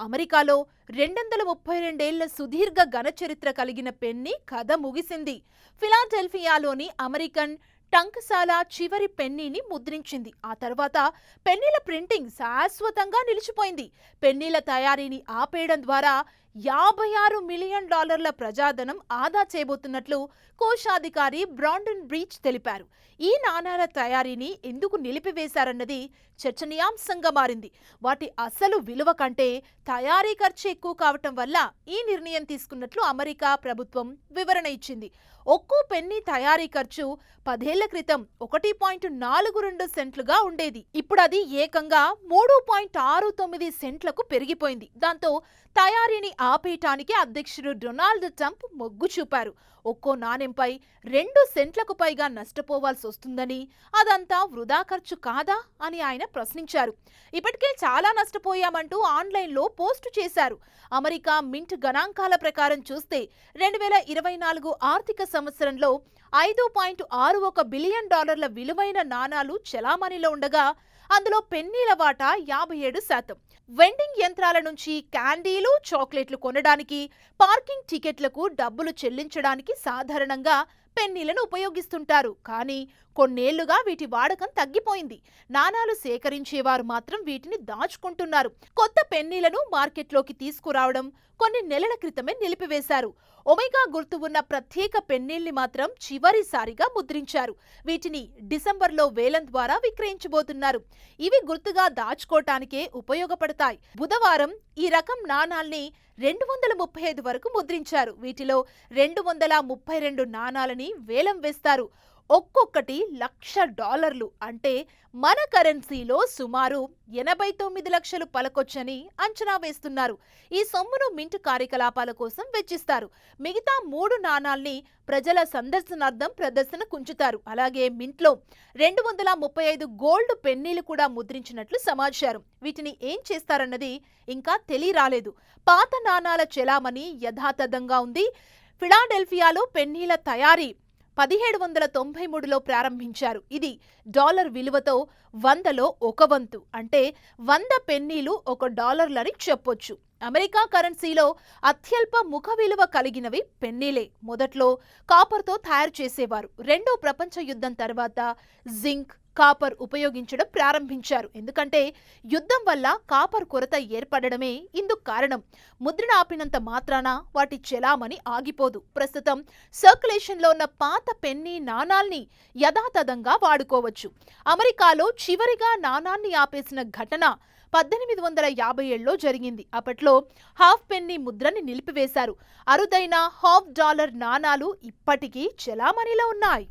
అమెరికాలో రెండొందల ముప్పై రెండేళ్ళ సుదీర్ఘ ఘనచరిత్ర కలిగిన పెన్ని కథ ముగిసింది. ఫిలాడెల్ఫియాలోని అమెరికన్ టంకశాల చివరి పెన్నీని ముద్రించింది. ఆ తర్వాత పెన్నీల ప్రింటింగ్ శాశ్వతంగా నిలిచిపోయింది. పెన్నీల తయారీని ఆపేయడం ద్వారా యాభై ఆరు మిలియన్ డాలర్ల ప్రజాధనం ఆదా చేయబోతున్నట్లు కోశాధికారి బ్రాండన్ బ్రీచ్ తెలిపారు. ఈ నాణాల తయారీని ఎందుకు నిలిపివేశారన్నది చర్చనీయాంశంగా మారింది. వాటి అసలు విలువ కంటే తయారీ ఖర్చు ఎక్కువ కావటం వల్ల ఈ నిర్ణయం తీసుకున్నట్లు అమెరికా ప్రభుత్వం వివరణ ఇచ్చింది. ఒక్కో పెన్నీ తయారీ ఖర్చు పదేళ్ళ క్రితం ఒకటి పాయింట్ నాలుగు రెండు సెంట్లుగా ఉండేది. ఇప్పుడు అది ఏకంగా మూడు పాయింట్ ఆరు తొమ్మిది సెంట్లకు పెరిగిపోయింది. దాంతో తయారీని ఆపేయటానికి అధ్యక్షుడు డొనాల్డ్ ట్రంప్ మొగ్గు చూపారు. ఒక్కో నాణెంపై రెండు సెంట్లకు పైగా నష్టపోవాల్సి వస్తుందని అదంతా వృధా ఖర్చు కాదా అని ఆయన ప్రశ్నించారు. ఇప్పటికే చాలా నష్టపోయామంటూ ఆన్లైన్లో పోస్టు చేశారు. అమెరికా మింట్ గణాంకాల ప్రకారం చూస్తే రెండు వేల ఇరవై నాలుగు ఆర్థిక సంవత్సరంలో ఐదు పాయింట్ ఆరు ఒక బిలియన్ డాలర్ల విలువైన నాణాలు చెలామణిలో ఉండగా అందులో పెన్నీల వాటా యాభై ఏడు శాతం. వెండింగ్ యంత్రాల నుంచి క్యాండీలు చాక్లెట్లు కొనడానికి పార్కింగ్ టికెట్లకు డబ్బులు చెల్లించడానికి సాధారణంగా పెన్నీలను ఉపయోగిస్తుంటారు. కానీ కొన్నేళ్ళుగా వీటి వాడకం తగ్గిపోయింది. నాణాలు సేకరించేవారు మాత్రం వీటిని దాచుకుంటున్నారు. కొత్త పెన్నీలను మార్కెట్లోకి తీసుకురావడం కొన్ని నెలల క్రితమే నిలిపివేశారు. ఒమేగా గుర్తు ఉన్న ప్రత్యేక పెన్నీల్ని మాత్రం చివరిసారిగా ముద్రించారు. వీటిని డిసెంబర్లో వేలం ద్వారా విక్రయించబోతున్నారు. ఇవి గుర్తుగా దాచుకోవటానికే ఉపయోగపడతాయి. బుధవారం ఈ రకం నాణాల్ని రెండు వందల ముప్పై ఐదు వరకు ముద్రించారు. వీటిలో రెండు వందల ముప్పై రెండు నాణాలని వేలం వేస్తారు. ఒక్కొక్కటి లక్ష డాలర్లు. అంటే మన కరెన్సీలో సుమారు ఎనభై తొమ్మిది లక్షలు పలకొచ్చని అంచనా వేస్తున్నారు. ఈ సొమ్మును మింట్ కార్యకలాపాల కోసం వెచ్చిస్తారు. మిగతా మూడు నాణాల్ని ప్రజల సందర్శనార్థం ప్రదర్శన కుంచుతారు. అలాగే మింట్లో రెండు వందల ముప్పై ఐదు గోల్డ్ పెన్నీలు కూడా ముద్రించినట్లు సమాచారం. వీటిని ఏం చేస్తారన్నది ఇంకా తెలియరాలేదు. పాత నాణాల చెలామణి యథాతథంగా ఉంది. ఫిలాడెల్ఫియాలో పెన్నీల తయారీ పదిహేడు వందల తొంభై మూడులో ప్రారంభించారు. ఇది డాలర్ విలువతో వందలో ఒక వంతు. అంటే వంద పెన్నీలు ఒక డాలర్లని చెప్పొచ్చు. అమెరికా కరెన్సీలో అత్యల్ప ముఖ విలువ కలిగినవి పెన్నీలే. మొదట్లో కాపర్తో తయారు చేసేవారు. రెండో ప్రపంచ యుద్ధం తర్వాత జింక్ కాపర్ ఉపయోగించడం ప్రారంభించారు. ఎందుకంటే యుద్ధం వల్ల కాపర్ కొరత ఏర్పడడమే ఇందుకు కారణం. ముద్రణ ఆపినంత మాత్రాన వాటి చెలామణి ఆగిపోదు. ప్రస్తుతం సర్క్యులేషన్లో ఉన్న పాత పెన్నీ నాణాల్ని యథాతథంగా వాడుకోవచ్చు. అమెరికాలో చివరిగా నాణాన్ని ఆపేసిన ఘటన పద్దెనిమిది వందల యాభై ఏడులో జరిగింది. అప్పట్లో హాఫ్ పెన్నీ ముద్రని నిలిపివేశారు. అరుదైన హాఫ్ డాలర్ నాణాలు ఇప్పటికీ చెలామణిలో ఉన్నాయి.